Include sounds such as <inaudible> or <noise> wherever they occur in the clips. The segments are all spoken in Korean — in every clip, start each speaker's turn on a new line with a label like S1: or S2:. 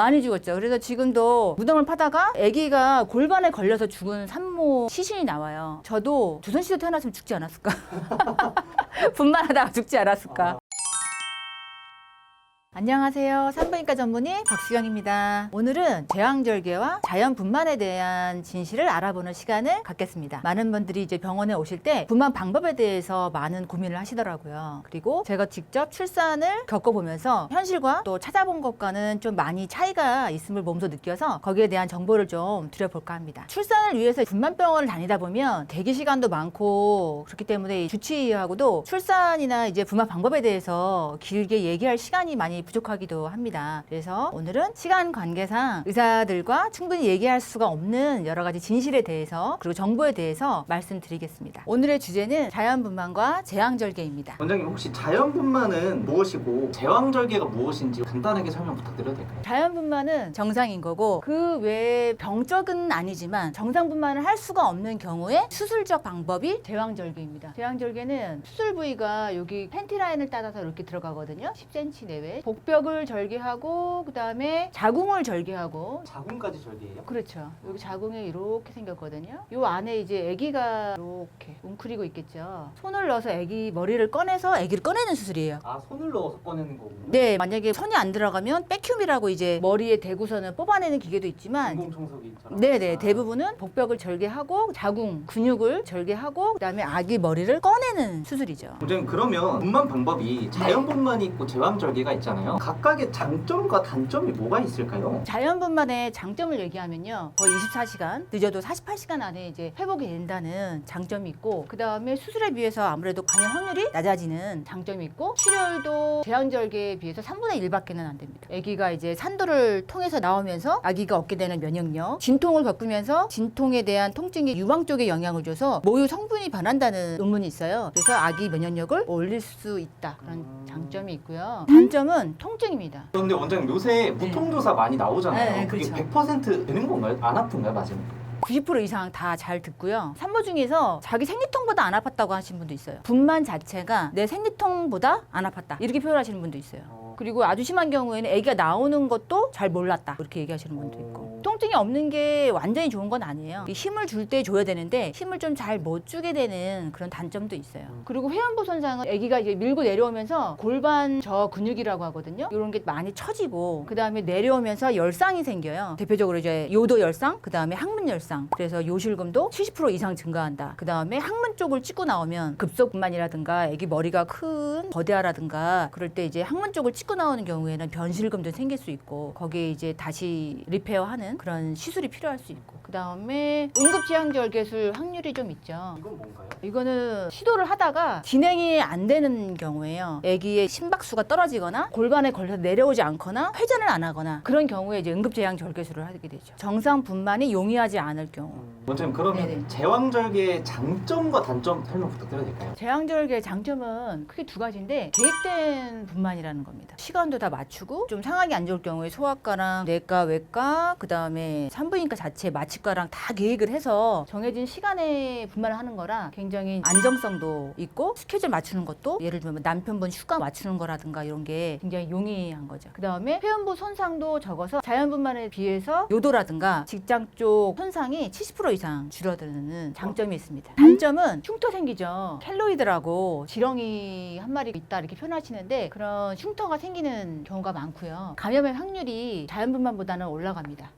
S1: 많이 죽었죠. 그래서 지금도 무덤을 파다가 아기가 골반에 걸려서 죽은 산모 시신이 나와요. 저도 조선시대 태어났으면 죽지 않았을까? <laughs> 분만하다가 죽지 않았을까? 안녕하세요. 산부인과 전문의 박수영입니다. 오늘은 제왕절개와 자연분만에 대한 진실을 알아보는 시간을 갖겠습니다. 많은 분들이 이제 병원에 오실 때 분만 방법에 대해서 많은 고민을 하시더라고요. 그리고 제가 직접 출산을 겪어보면서 현실과 또 찾아본 것과는 좀 많이 차이가 있음을 몸소 느껴서 거기에 대한 정보를 좀 드려볼까 합니다. 출산을 위해서 분만병원을 다니다 보면 대기 시간도 많고 그렇기 때문에 이 주치의하고도 출산이나 이제 분만 방법에 대해서 길게 얘기할 시간이 많이 부족하기도 합니다. 그래서 오늘은 시간 관계상 의사들과 충분히 얘기할 수가 없는 여러 가지 진실에 대해서 그리고 정보에 대해서 말씀드리겠습니다. 오늘의 주제는 자연분만과 제왕절개입니다.
S2: 원장님 혹시 자연분만은 무엇이고 제왕절개가 무엇인지 간단하게 설명 부탁드려도 될까요?
S1: 자연분만은 정상인 거고 그 외에 병적은 아니지만 정상분만을 할 수가 없는 경우에 수술적 방법이 제왕절개입니다. 제왕절개는 수술 부위가 여기 팬티 라인을 따라서 이렇게 들어가거든요. 10cm 내외. 복벽을 절개하고 그다음에 자궁을 절개하고
S2: 자궁까지 절개예요?
S1: 그렇죠. 여기 자궁에 이렇게 생겼거든요. 요 안에 이제 아기가 이렇게 웅크리고 있겠죠. 손을 넣어서 아기 머리를 꺼내서 아기를 꺼내는 수술이에요.
S2: 아 손을 넣어서 꺼내는 거군요.
S1: 네, 만약에 손이 안 들어가면 백큐이라고 이제 머리에 대고서는 뽑아내는 기계도 있지만
S2: 인공청소기처럼.
S1: 네네
S2: 아.
S1: 대부분은 복벽을 절개하고 자궁 근육을 절개하고 그다음에 아기 머리를 꺼내는 수술이죠.
S2: 원장님 그러면 분만 방법이 자연분만이 있고 제왕절개가 있잖아요. 각각의 장점과 단점이 뭐가 있을까요?
S1: 자연분만의 장점을 얘기하면요. 거의 24시간, 늦어도 48시간 안에 이제 회복이 된다는 장점이 있고, 그 다음에 수술에 비해서 아무래도 감염 확률이 낮아지는 장점이 있고, 출혈도 제왕절개에 비해서 3분의 1밖에는 안 됩니다. 아기가 이제 산도를 통해서 나오면서 아기가 얻게 되는 면역력, 진통을 겪으면서 진통에 대한 통증이 유방 쪽에 영향을 줘서 모유 성분이 변한다는 논문이 있어요. 그래서 아기 면역력을 올릴 수 있다. 그런
S2: 음.
S1: 장점이 있고요. 단점은 통증입니다.
S2: 그런데 원장님 요새 무통조사 많이 나오잖아요.
S1: 네, 네,
S2: 그게
S1: 그렇죠.
S2: 100% 되는 건가요? 안 아픈가요, 맞으면?
S1: 90% 이상 다 잘 듣고요. 산모 중에서 자기 생리통보다 안 아팠다고 하시는 분도 있어요. 분만 자체가 내 생리통보다 안 아팠다. 이렇게 표현하시는 분도 있어요.
S2: 어.
S1: 그리고 아주 심한 경우에는 아기가 나오는 것도 잘 몰랐다. 이렇게 얘기하시는 분도 있고.
S2: 오.
S1: 통증이 없는 게 완전히 좋은 건 아니에요. 이 힘을 줄 때 줘야 되는데 힘을 좀 잘 못 주게 되는 그런 단점도 있어요.
S2: 음.
S1: 그리고 회원부 손상은 아기가 이제 밀고 내려오면서 골반 저 근육이라고 하거든요. 이런 게 많이 처지고 그 다음에 내려오면서 열상이 생겨요. 대표적으로 이제 요도 열상, 그 다음에 항문 열상. 그래서 요실금도 70% 이상 증가한다. 그 다음에 항문 쪽을 찍고 나오면 급속분만이라든가 아기 머리가 큰 거대하라든가 그럴 때 이제 항문 쪽을 찍고 나오는 경우에는 변실금도 생길 수 있고 거기에 이제 다시 리페어하는 그런 시술이 필요할 수 있고 그 다음에 응급지향절개술 확률이 좀 있죠.
S2: 이건 뭔가요?
S1: 이거는 시도를 하다가 진행이 안 되는 경우에요. 아기의 심박수가 떨어지거나 골반에 걸려서 내려오지 않거나 회전을 안 하거나 그런 경우에 이제 응급제양 절개술을 하게 되죠. 정상 분만이 용이하지 않을 경우.
S2: 원장님 그러면
S1: 네네.
S2: 제왕절개의 장점과 단점 설명 부탁드려도 될까요?
S1: 제왕절개의 장점은 크게 두 가지인데 계획된 분만이라는 겁니다. 시간도 다 맞추고 좀 상황이 안 좋을 경우에 소아과랑 내과, 외과, 그 다음에 산부인과 자체 마취과랑 다 계획을 해서 정해진 시간에 분만을 하는 거라 굉장히 안정성도 있고 스케줄 맞추는 것도 예를 들면 남편분 휴가 맞추는 거라든가 이런 게 굉장히 용이한 거죠. 그 다음에 회원부 손상도 적어서 자연분만에 비해서 요도라든가 직장 쪽 손상이 70% 이상 줄어드는 장점이 있습니다. 단점은 흉터 생기죠. 켈로이드라고 지렁이 한 마리 있다 이렇게 표현하시는데 그런 흉터가 생기는 경우가 많고요. 감염의 확률이 자연분만보다는 올라갑니다.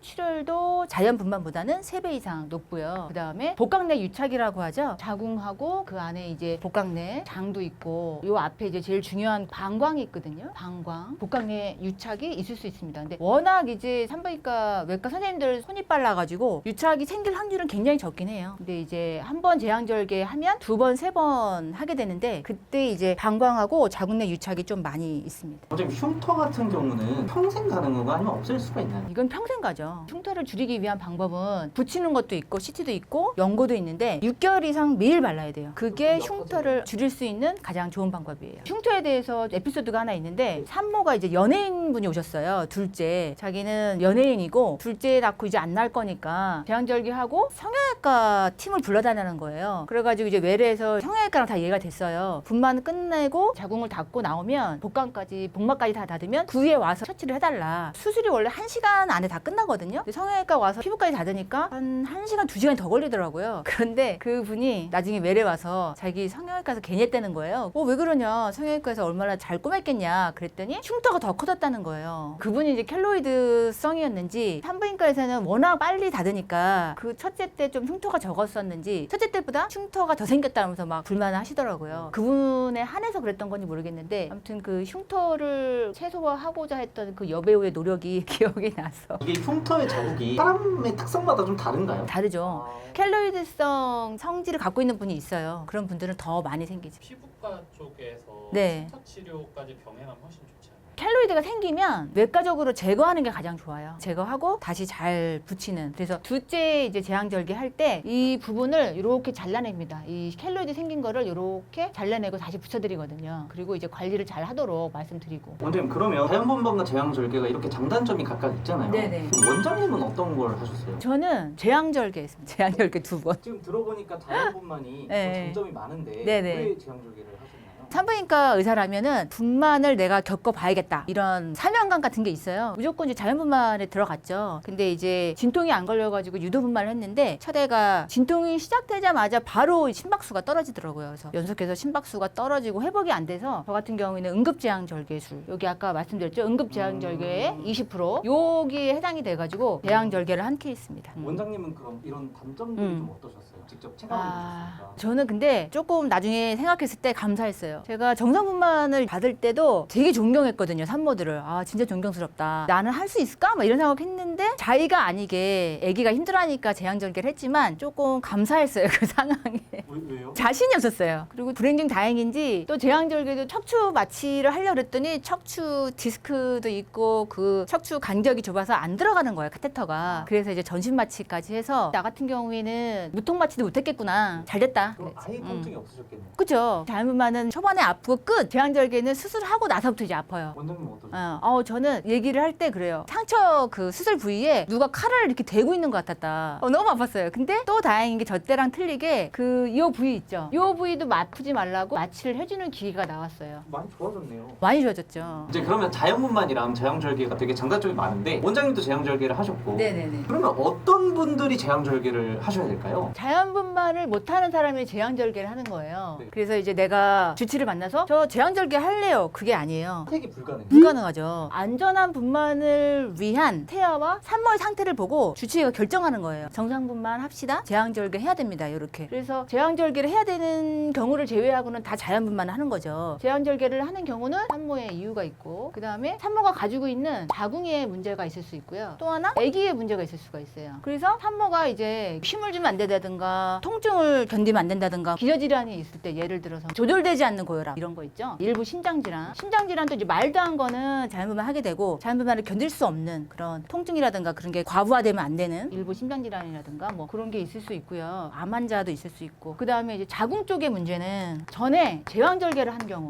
S1: 출혈도 자연분만보다는 3배 이상 높고요. 그 다음에 복강내 유착이라고 하죠. 자궁하고 그 안에 이제 복강내 장도 있고 요 앞에 이제 제일 중요한 방광이 있거든요. 방광. 복강내 유착이 있을 수 있습니다. 근데 워낙 이제 산부인과 외과 선생님들 손이 빨라가지고 유착이 생길 확률은 굉장히 적긴 해요. 근데 이제 한 번 제왕절개 하면 두 번, 세 번 하게 되는데 그때 이제 방광하고 자궁내 유착이 좀 많이 있습니다.
S2: 원장님 흉터 같은 경우는 평생 가는 건가 아니면 없앨 수가 있나요?
S1: 이건 평생 가죠. 흉터를 줄이기 위한 방법은 붙이는 것도 있고 CT도 있고 연고도 있는데 6개월 이상 매일 발라야 돼요. 그게 흉터를 줄일 수 있는 가장 좋은 방법이에요. 흉터에 대해서 에피소드가 하나 있는데 산모가 이제 연예인분이 오셨어요. 둘째. 자기는 연예인이고 둘째 낳고 이제 안 날 거니까 대항절개하고 성형외과 팀을 불러다니는 거예요. 그래가지고 이제 외래에서 성형외과랑 다 얘기가 됐어요. 분만 끝내고 자궁을 닫고 나오면 복강까지 복막까지 다 닫으면 그 위에 와서 처치를 해달라. 수술이 원래 1시간 안에 다 끝나거든요. 근데 성형외과 와서 피부까지 닫으니까 한 1시간, 2시간 더 걸리더라고요. <laughs> 그런데 그 분이 나중에 외래 와서 자기 성형외과에서 괜히 했다는 거예요. 어, 왜 그러냐. 성형외과에서 얼마나 잘 꼬맸겠냐. 그랬더니 흉터가 더 커졌다는 거예요. 그분이 이제 켈로이드성이었는지 산부인과에서는 워낙 빨리 닫으니까 그 첫째 때 좀 흉터가 적었었는지 첫째 때보다 흉터가 더 생겼다면서 막 불만을 하시더라고요. 그분에 한해서 그랬던 건지 모르겠는데 아무튼 그 흉터를 최소화하고자 했던 그 여배우의 노력이 <laughs> 기억이 나서
S2: 이게 흉터 의 자국이 사람의 특성마다 좀 다른가요?
S1: 다르죠.
S2: 아,
S1: 켈로이드성 성질을 갖고 있는 분이 있어요. 그런 분들은 더 많이 생기죠.
S3: 피부과 쪽에서
S1: 네.
S3: 흉터 치료까지 병행하면 훨씬 좋지 않아요?
S1: 켈로이드가 생기면 외과적으로 제거하는 게 가장 좋아요. 제거하고 다시 잘 붙이는. 그래서 둘째 이제 제왕절개 할 때 이 부분을 이렇게 잘라냅니다. 이 켈로이드 생긴 거를 이렇게 잘라내고 다시 붙여드리거든요. 그리고 이제 관리를 잘 하도록 말씀드리고.
S2: 원장님 그러면 자연분방과 제왕절개가 이렇게 장단점이 각각 있잖아요.
S1: 네네.
S2: 그럼 원장님은 어떤 걸 하셨어요?
S1: 저는 제왕절개 했습니다. 제왕절개 두 번.
S2: 지금 들어보니까 자연분만이
S1: 네.
S2: 장점이 많은데
S1: 네네.
S2: 왜 제왕절개를 하셨나요?
S1: 산부인과 의사라면은 분만을 내가 겪어봐야겠다 이런 사명감 같은 게 있어요. 무조건 이제 자연분만에 들어갔죠. 근데 이제 진통이 안 걸려가지고 유도분만을 했는데 첫 애가 진통이 시작되자마자 바로 심박수가 떨어지더라고요. 그래서 연속해서 심박수가 떨어지고 회복이 안 돼서 저 같은 경우에는 응급제왕절개술 여기 아까 말씀드렸죠. 응급제왕절개의
S2: 음.
S1: 20% 여기에 해당이 돼가지고 제왕절개를 한 케이스입니다. 음.
S2: 원장님은 그럼 이런 단점들이
S1: 음.
S2: 좀 어떠셨어요? 직접 체감해
S1: 아,
S2: 보셨으니까.
S1: 저는 근데 조금 나중에 생각했을 때 감사했어요. 제가 정상분만을 받을 때도 되게 존경했거든요, 산모들을. 아, 진짜 존경스럽다. 나는 할 수 있을까? 막 이런 생각했는데 자기가 아니게 아기가 힘들어하니까 제왕절개를 했지만 조금 감사했어요, 그 상황에.
S2: 왜, 왜요?
S1: 자신이 없었어요. 그리고 불행 중 다행인지 또 제왕절개도 척추 마취를 하려고 그랬더니 척추 디스크도 있고 그 척추 간격이 좁아서 안 들어가는 거예요, 카테터가. 그래서 이제 전신 마취까지 해서 나 같은 경우에는 무통 마취도 못했겠구나. 잘 됐다.
S2: 그럼. 아예
S1: 음.
S2: 통증이 없으셨겠네요.
S1: 그죠. 자연분만은 초반에 아프고 끝. 제왕절개는 수술하고 나서부터 이제 아파요.
S2: 원장님 어떠세요?
S1: 어, 어, 저는 얘기를 할 때 그래요. 상처 그 수술 부위에 누가 칼을 이렇게 대고 있는 것 같았다. 어, 너무 아팠어요. 근데 또 다행인 게 저 때랑 틀리게 그이 부위 있죠. 이 부위도 아프지 말라고 마취를 해주는 기계가 나왔어요.
S2: 많이 좋아졌네요.
S1: 많이 좋아졌죠.
S2: 이제 그러면 자연분만이랑 제왕절개가 되게 장단점이 많은데 원장님도 제왕절개를 하셨고
S1: 네네네.
S2: 그러면 어떤 분들이 제왕절개를 하셔야 될까요?
S1: 자연분만을 못하는 사람이 제왕절개를 하는 거예요.
S2: 네.
S1: 그래서 이제 내가 주치를 만나서 저 제왕절개 할래요. 그게 아니에요.
S2: 선택이 불가능해요.
S1: 불가능하죠. 안전한 분만을 위한 태아와 산모의 상태를 보고 주치의가 결정하는 거예요. 정상분만 합시다. 제왕절개 해야 됩니다. 이렇게. 그래서 제왕절개를 해야 되는 경우를 제외하고는 다 자연분만을 하는 거죠. 제왕절개를 하는 경우는 산모의 이유가 있고 그 다음에 산모가 가지고 있는 자궁에 문제가 있을 수 있고요. 또 하나 아기에 문제가 있을 수가 있어요. 그래서 산모가 이제 힘을 주면 안 된다든가 통증을 견디면 안 된다든가 기저질환이 있을 때 예를 들어서 조절되지 않는 고혈압 이런 거 있죠. 일부 심장질환. 심장질환도 이제 말도 안 거는 자연분만 하게 되고 자연분만을 견딜 수 없는 그런 통증이라든가 그런 게 과부하되면 안 되는 일부 심장질환이라든가 뭐 그런 게 있을 수 있고요. 암 환자도 있을 수 있고 그 다음에 이제 자궁 쪽의 문제는 전에 제왕절개를 한 경우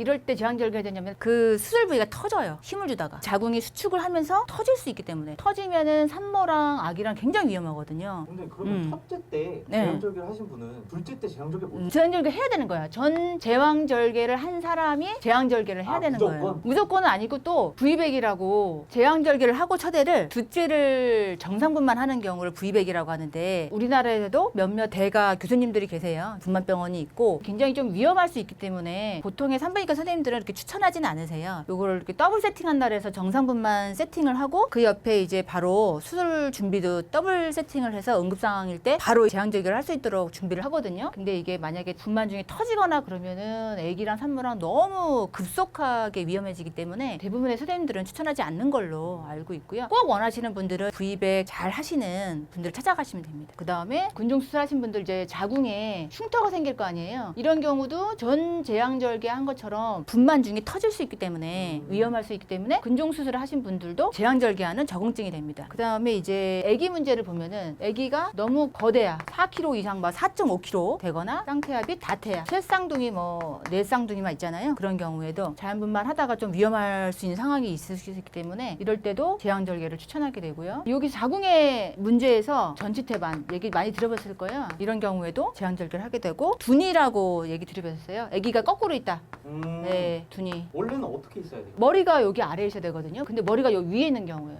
S1: 이럴 때 제왕절개가 되냐면 그 수술 부위가 터져요. 힘을 주다가 자궁이 수축을 하면서 터질 수 있기 때문에 터지면은 산모랑 아기랑 굉장히 위험하거든요.
S2: 원장님 그러면
S1: 음.
S2: 첫째 때
S1: 네.
S2: 제왕절개를 하신 분은 둘째 때 제왕절개 못
S1: 음, 제왕절개 해야 되는 거야. 전 제왕절개를 한 사람이 제왕절개를 해야
S2: 아,
S1: 되는
S2: 무조건?
S1: 거예요. 무조건은 아니고 또 부위백이라고 제왕절개를 하고 첫 애를 둘째를 정상분만 하는 경우를 부위백이라고 하는데 우리나라에도 몇몇 대가 교수님들이 계세요. 분만병원이 있고 굉장히 좀 위험할 수 있기 때문에 보통의 산부인과 선생님들은 이렇게 추천하지는 않으세요. 요거를 이렇게 더블 세팅한 날에서 정상분만 세팅을 하고 그 옆에 이제 바로 수술 준비도 더블 세팅을 해서 응급 상황일 때 바로 제왕 절개를 할 수 있도록 준비를 하거든요. 근데 이게 만약에 분만 중에 터지거나 그러면은 아기랑 산모랑 너무 급속하게 위험해지기 때문에 대부분의 선생님들은 추천하지 않는 걸로 알고 있고요. 꼭 원하시는 분들은 부위백 잘 하시는 분들 찾아가시면 됩니다. 그 다음에 군종 수술하신 분들 이제 자궁에 흉터가 생길 거 아니에요. 이런 경우도 전 제왕절개 한 것처럼 것처럼 분만 중에 터질 수 있기 때문에 위험할 수 있기 때문에 근종 수술을 하신 분들도 제왕절개하는 적응증이 됩니다. 그 다음에 이제 아기 문제를 보면은 아기가 너무 거대야 4kg 이상 막 4.5kg 되거나 쌍태압이 다태야 쇠쌍둥이 뭐 넷쌍둥이만 있잖아요. 그런 경우에도 자연분만 하다가 좀 위험할 수 있는 상황이 있을 수 있기 때문에 이럴 때도 제왕절개를 추천하게 되고요. 여기 자궁의 문제에서 전치태반 얘기 많이 들어봤을 거예요. 이런 경우에도 제왕절개를 하게 되고 둔이라고 얘기 들어봤어요. 아기가 거꾸로 있다.
S2: 음,
S1: 네, 둔이.
S2: 원래는 어떻게 있어야 돼요?
S1: 머리가 여기 아래에 있어야 되거든요. 근데 머리가 여기 위에 있는 경우예요.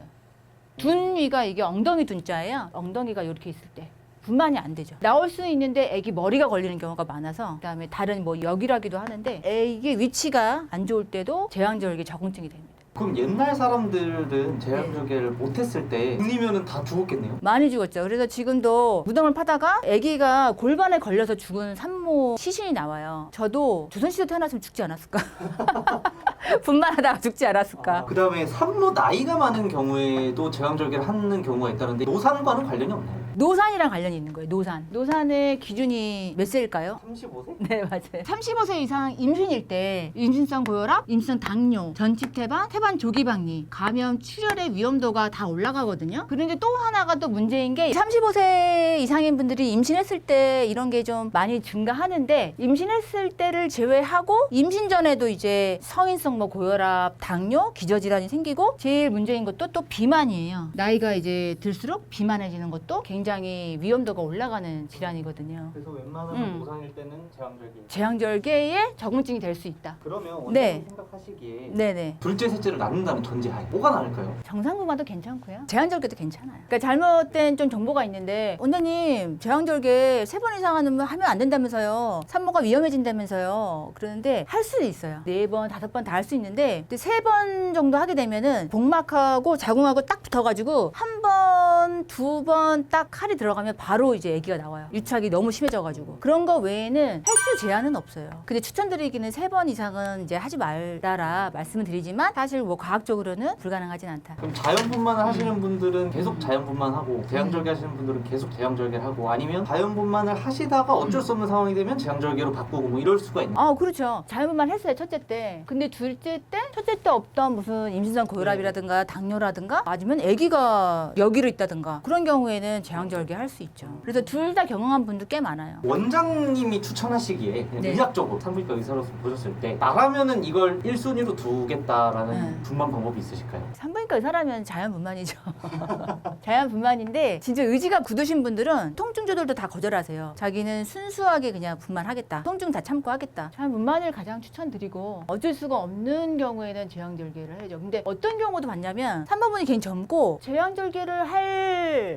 S1: 둔 위가 이게 엉덩이 둔자예요. 엉덩이가 이렇게 있을 때. 분만이 안 되죠. 나올 수 있는데 애기 머리가 걸리는 경우가 많아서 그다음에 다른 뭐 여기라기도 하는데 애기 위치가 안 좋을 때도 제왕절개 적응증이 됩니다.
S2: 그럼 옛날 사람들은 제왕절개를 못했을 때 군이면은 다 죽었겠네요.
S1: 많이 죽었죠. 그래서 지금도 무덤을 파다가 아기가 골반에 걸려서 죽은 산모 시신이 나와요. 저도 조선시대 태어났으면 죽지 않았을까? <laughs> 분만하다가 죽지 않았을까?
S2: 그 다음에 산모 나이가 많은 경우에도 제왕절개를 하는 경우가 있다는데 노산과는 관련이 없나요?
S1: 노산이랑 관련이 있는 거예요. 노산. 노산의 기준이 몇 세일까요?
S2: 35세?
S1: 네, 맞아요. 35세 이상 임신일 때 임신성 고혈압, 임신성 당뇨, 전치 태반, 태반 조기 박리, 감염, 출혈의 위험도가 다 올라가거든요. 그런데 또 하나가 또 문제인 게 35세 이상인 분들이 임신했을 때 이런 게 좀 많이 증가하는데 임신했을 때를 제외하고 임신 전에도 이제 성인성 뭐 고혈압, 당뇨, 기저질환이 생기고 제일 문제인 것도 또 비만이에요. 나이가 이제 들수록 비만해지는 것도 굉장히 위험도가 올라가는 질환이거든요.
S2: 그래서 웬만하면
S1: 음.
S2: 노산일 때는 제왕절개.
S1: 제왕절개에 적응증이 될 수 있다.
S2: 그러면 원장님
S1: 네.
S2: 생각하시기에
S1: 네네.
S2: 둘째, 셋째를 낳는다는 전제하에 뭐가 나을까요?
S1: 정상분만도 괜찮고요. 제왕절개도 괜찮아요. 그러니까 잘못된 좀 정보가 있는데 원장님 제왕절개 세 번 이상 하면 하면 안 된다면서요. 산모가 위험해진다면서요. 그러는데 할 수 있어요. 네 번, 다섯 번 다 할 수 있는데 세 번 정도 하게 되면은 복막하고 자궁하고 딱 붙어가지고 한 번, 두 번 딱 칼이 들어가면 바로 이제 아기가 나와요. 유착이 너무 심해져가지고 그런 거 외에는 횟수 제한은 없어요. 근데 추천드리기는 세 번 이상은 이제 하지 말라라 말씀을 드리지만 사실 뭐 과학적으로는 불가능하진 않다.
S2: 그럼 자연분만을 하시는 분들은 계속 자연분만 하고 제왕절개 하시는 분들은 계속 제왕절개를 하고 아니면 자연분만을 하시다가 어쩔 수 없는 상황이 되면 제왕절개로 바꾸고 뭐 이럴 수가 있나요?
S1: 아, 그렇죠. 자연분만 했어요, 첫째 때. 근데 둘째 때, 첫째 때 없던 무슨 임신성 고혈압이라든가 당뇨라든가 맞으면 아기가 여기로 있다 든가 그런 경우에는 제왕절개 할 수 있죠. 그래서 둘 다 경험한 분들 꽤 많아요.
S2: 원장님이 추천하시기에 그냥
S1: 네.
S2: 의학적으로 산부인과 의사로서 보셨을 때 나라면은 이걸 1순위로 두겠다라는
S1: 네.
S2: 분만 방법이 있으실까요?
S1: 산부인과 의사라면 자연분만이죠. <laughs> 자연분만인데 진짜 의지가 굳으신 분들은 통증 조절도 다 거절하세요. 자기는 순수하게 그냥 분만하겠다. 통증 다 참고 하겠다. 자연분만을 가장 추천드리고 어쩔 수가 없는 경우에는 제왕절개를 해야죠. 근데 어떤 경우도 봤냐면 산모분이 굉장히 젊고 제왕절개를 할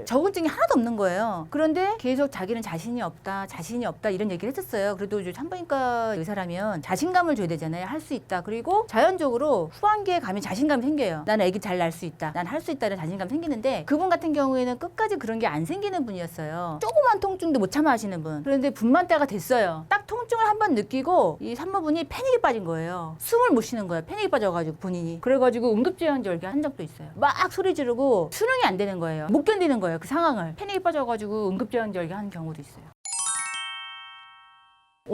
S1: 적응증이 하나도 없는 거예요. 그런데 계속 자기는 자신이 없다, 자신이 없다 이런 얘기를 했었어요. 그래도 이제 산부인과 의사라면 자신감을 줘야 되잖아요. 할 수 있다. 그리고 자연적으로 후반기에 가면 자신감이 생겨요. 나는 아기 잘 낳을 수 있다. 난 할 수 있다는 자신감 생기는데 그분 같은 경우에는 끝까지 그런 게 안 생기는 분이었어요. 조그만 통증도 못 참아 하시는 분. 그런데 분만 때가 됐어요. 딱 통증을 한 번 느끼고 이 산모분이 패닉에 빠진 거예요. 숨을 못 쉬는 거예요. 패닉에 빠져가지고 본인이. 그래가지고 응급제왕절개 한 적도 있어요. 막 소리 지르고 수능이 안 되는 거예요. 못 견디는 거예요. 그 상황을. 패닉에 빠져가지고 응급제왕절개 한 경우도 있어요.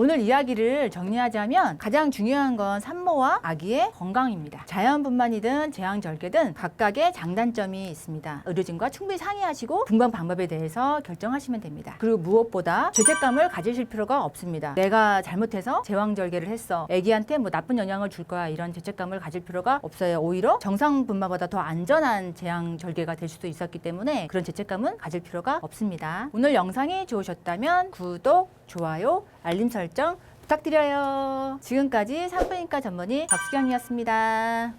S1: 오늘 이야기를 정리하자면 가장 중요한 건 산모와 아기의 건강입니다. 자연분만이든 제왕절개든 각각의 장단점이 있습니다. 의료진과 충분히 상의하시고 분방 방법에 대해서 결정하시면 됩니다. 그리고 무엇보다 죄책감을 가지실 필요가 없습니다. 내가 잘못해서 제왕절개를 했어. 아기한테 뭐 나쁜 영향을 줄 거야. 이런 죄책감을 가질 필요가 없어요. 오히려 정상 분만보다 더 안전한 제왕절개가 될 수도 있었기 때문에 그런 죄책감은 가질 필요가 없습니다. 오늘 영상이 좋으셨다면 구독, 좋아요, 알림 설정 부탁드려요. 지금까지 산부인과 전문의 박수경이었습니다.